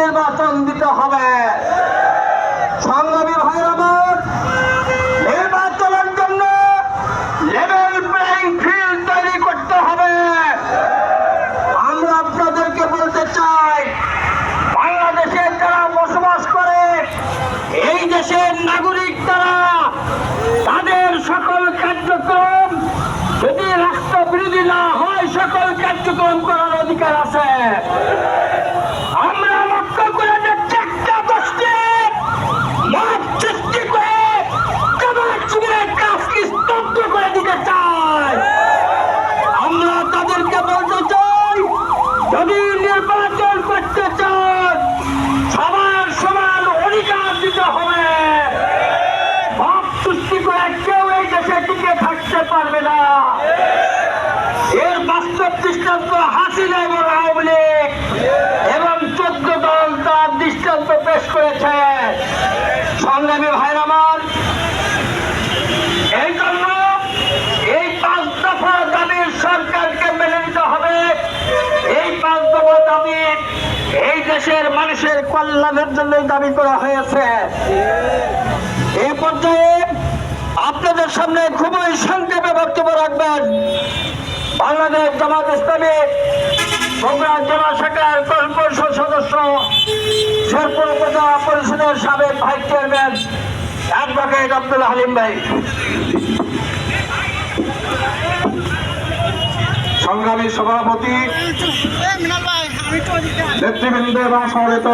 নির্বাচন দিতে হবে। সংগ্রামী ভাইয়ের আমার নির্বাচনের জন্য লেভেল প্লেইং ফিল্ড তৈরি করতে হবে। আমরা আপনাদেরকে বলতে চাই, বাংলাদেশে যারা বসবাস করে, এই দেশের নাগরিক তারা, তাদের সকল কার্যক্রম যদি রাষ্ট্র বিরোধী না হয়, সকল কার্যক্রম করার অধিকার আছে আমরা লক্ষ্য করে দেখছি একটা গোষ্ঠী মত সৃষ্টি করে সমাজ জীবনের কাজকে স্তব্ধ করে দিতে চায় আমরা তাদেরকে বলতে চাই যদি নির্বাচন করতে চান সবার সমান অধিকার দিতে হবে। ভাব সৃষ্টি করে কেউ এই দেশে টিকে থাকতে পারবে না। দেশের মানুষের কল্যাণের জন্য দাবি করা হয়েছে। এ পর্যায়ে আপনাদের সামনে খুবই সংক্ষেপে বক্তব্য রাখবেন। বাংলাদেশ জামাত ইসলামী বগুড়া জেলা শাখার কর্ম পরিষদ সদস্য শেরপুর উপজেলা পরিষদের সাবেক vice chairman advocate Abdul Halim ভাই। সংগ্রামী সভাপতি তো এবং সমবেত